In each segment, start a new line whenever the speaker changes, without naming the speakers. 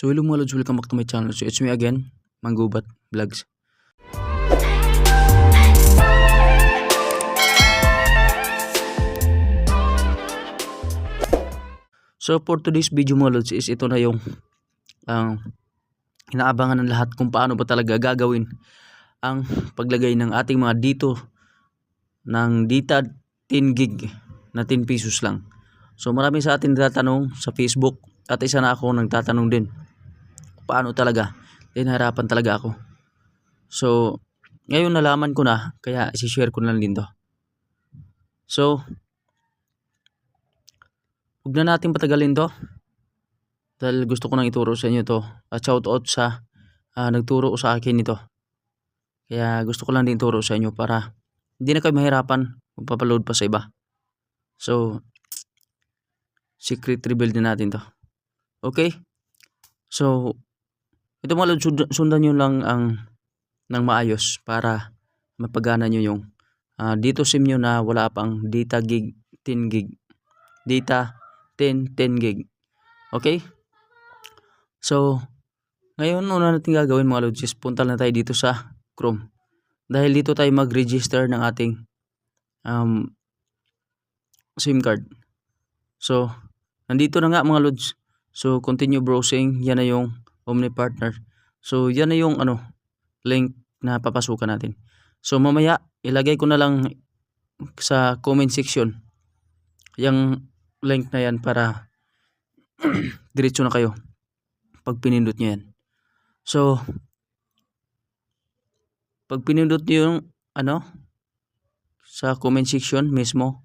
So hello mga lods, welcome back to my channel. So it's me again, Manggubat Vlogs. So for today's video mga lods is ito na yung ang inaabangan ng lahat kung paano ba talaga gagawin ang paglagay ng ating mga dito ng data 10 gig na 10 pesos lang. So marami sa atin tatanong sa Facebook at isa na ako nagtatanong din. Paano talaga? Dinaharapan talaga ako. So ngayon nalaman ko na kaya i-share ko na lang din. So huwag na natin patagalin to. Dahil gusto ko nang ituro sa inyo to. At shout out sa ah, nagturo sa akin nito. Kaya gusto ko lang din ituro sa inyo para hindi na kayo mahirapan magpapaload pa sa iba. So, secret reveal din natin to. Okay? So, ito mga sund- sundan nyo lang ang ng maayos para mapagana nyo yung ah, dito sim nyo na wala pang data gig 10 gig. Data 10, 10 gig. Okay? So, ngayon una natin gagawin mga lods is punta na tayo dito sa Chrome. Dahil dito tayo mag-register ng ating um, SIM card. So, nandito na nga mga lods. So, continue browsing. Yan na yung Omni Partner. So, yan na yung ano, link na papasukan natin. So, mamaya, ilagay ko na lang sa comment section yung link na yan para diretso na kayo pag pinindot nyo yan. So, pag pinindot nyo yung ano, sa comment section mismo,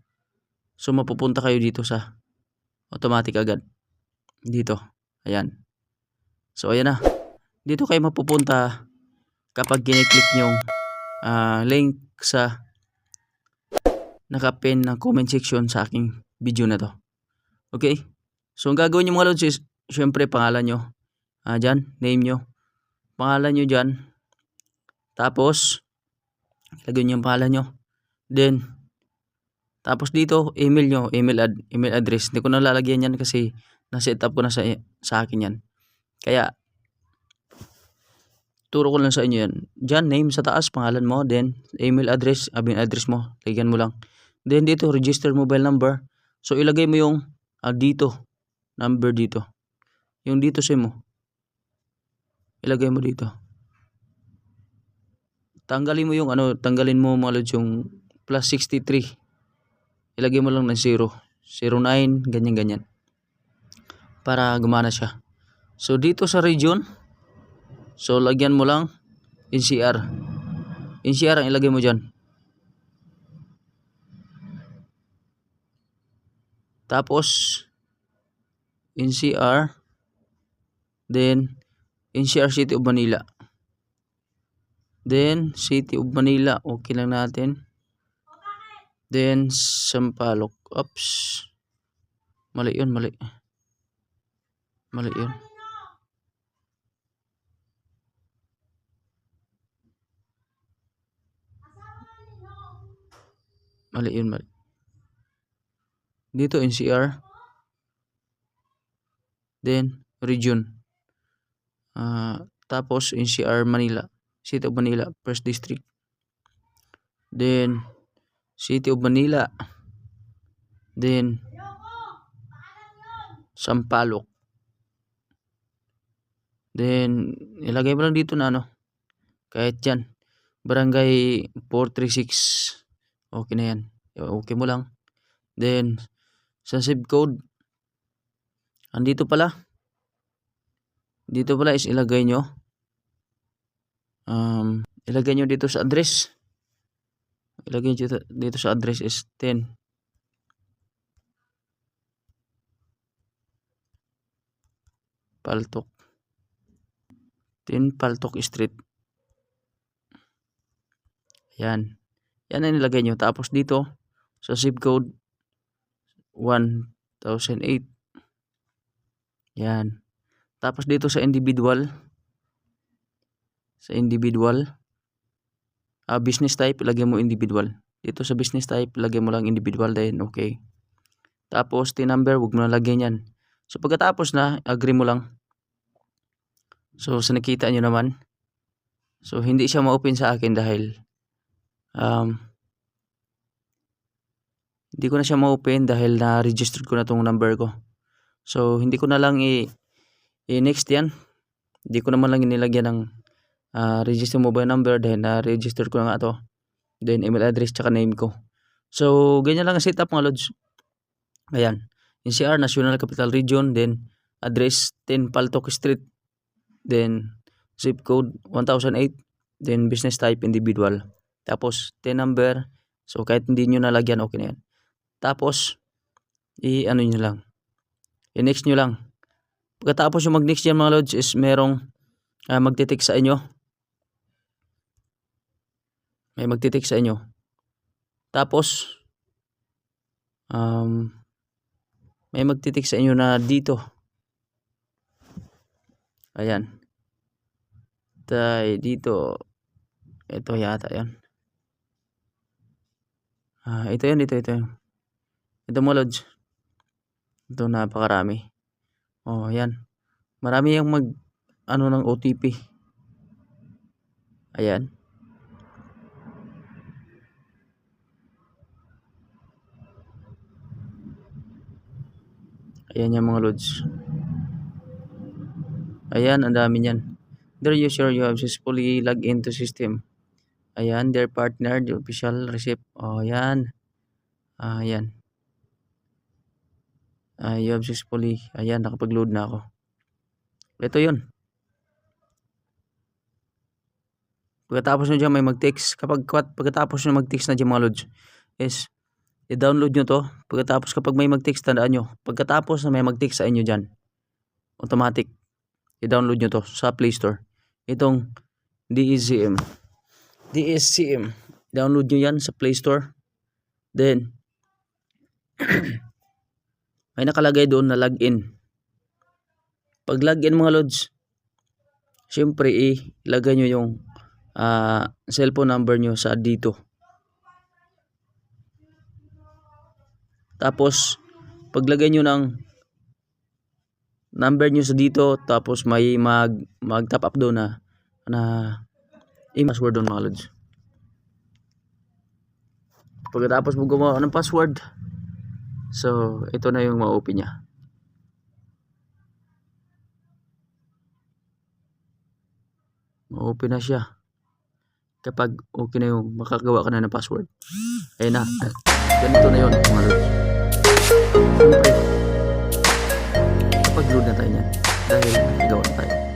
so mapupunta kayo dito sa automatic agad. Dito. Ayan. So, ayan na. Dito kayo mapupunta kapag kiniklik nyo ah, link sa nakapin na comment section sa aking video na to. Okay? So, ang gagawin nyo mga lods is, syempre, pangalan nyo. Ah, dyan, name nyo. Pangalan nyo dyan. Tapos, ilagay nyo yung pangalan nyo. Then, tapos dito, email nyo, email, ad, email address. Hindi ko na lalagyan yan kasi na-set up ko na sa, sa akin yan. Kaya, turo ko lang sa inyo yan. Dyan, name sa taas, pangalan mo. Then, email address, abin address mo. Lagyan mo lang. Then, dito, register mobile number. So, ilagay mo yung ah, dito. Number dito. Yung dito sa mo. Ilagay mo dito. Tanggalin mo yung ano, tanggalin mo mga lods yung plus 63. Ilagay mo lang ng 0. 09, ganyan-ganyan. Para gumana siya. So, dito sa region, so, lagyan mo lang NCR. NCR ang ilagay mo dyan. Tapos, NCR, then, NCR City of Manila. Then, City of Manila, okay lang natin. Then, Sampaloc. Oops. Mali yun, mali. Mali yun. Mali yun, mali. Dito, NCR. Then, region. Ah, tapos, NCR Manila. City of Manila, First District. Then, City of Manila. Then, Sampaloc. Then, ilagay mo lang dito na ano. Kahit yan. Barangay 436. Okay na yan. Okay mo lang. Then, sa zip code. Andito pala. Dito pala is ilagay nyo. Um, ilagay nyo dito sa address. Ilagay nyo dito, dito sa address is 10. Paltok. 10 Paltok Street. Yan. Yan ang nilagay nyo. Tapos dito, sa zip code, 1008. Yan. Tapos dito sa individual, sa individual, ah, business type, ilagay mo individual. Dito sa business type, lagay mo lang individual din, okay. Tapos, T-number, huwag mo na lagyan yan. So, pagkatapos na, agree mo lang. So, sa nakita nyo naman, so hindi siya ma-open sa akin dahil um, hindi ko na siya ma-open dahil na-register ko na tong number ko. So, hindi ko na lang i- i-next yan. Hindi ko naman lang inilagyan ng ah, register mobile number dahil na-register ko na nga to. Then, email address tsaka name ko. So, ganyan lang ang setup mga lods. Ayan. NCR, National Capital Region. Then, address 10 Paltok Street. Then, zip code 1008. Then, business type individual. Tapos, 10 number. So, kahit hindi nyo nalagyan, okay na yan. Tapos, i-ano nyo lang. I-next nyo lang. Pagkatapos yung mag-next yan mga lods is merong uh, magtitik sa inyo. May magtitik sa inyo. Tapos, um, may magtitik sa inyo na dito. Ayan. Tay, dito. Ito yata yan. Ah, ito yan, ito, ito. Ito mga lods. Ito napakarami. Oh, yan. Marami yung mag ano ng OTP. Ayan. Ayan yung mga loads. Ayan, ang dami niyan. There you sure you have successfully logged into system. Ayan, their partner, the official receipt. Oh, ayan. Ah, ayan. Ah, you have successfully. Ayan, nakapag-load na ako. Ito yun. Pagkatapos nyo dyan may mag-text. Kapag pagkatapos nyo mag-text na dyan mga loads, is i-download nyo to. Pagkatapos kapag may mag-text, tandaan nyo. Pagkatapos na may mag-text sa inyo dyan, automatic, i-download nyo to sa Play Store. Itong DSCM. DSCM. Download nyo yan sa Play Store. Then, may nakalagay doon na login. Pag login mga loads, syempre ilagay nyo yung ah, cellphone number nyo sa dito. Tapos, paglagay nyo ng number nyo sa dito, tapos may mag, mag top up doon na, na i-password doon mga. Pagkatapos mo gumawa ng password, so, ito na yung ma-open niya. Ma-open na siya. Kapag okay na yung makagawa ka na ng password. Ayun na. Ganito na yun mga lods. Siyempre, kapag load na tayo niyan, dahil gawa na tayo.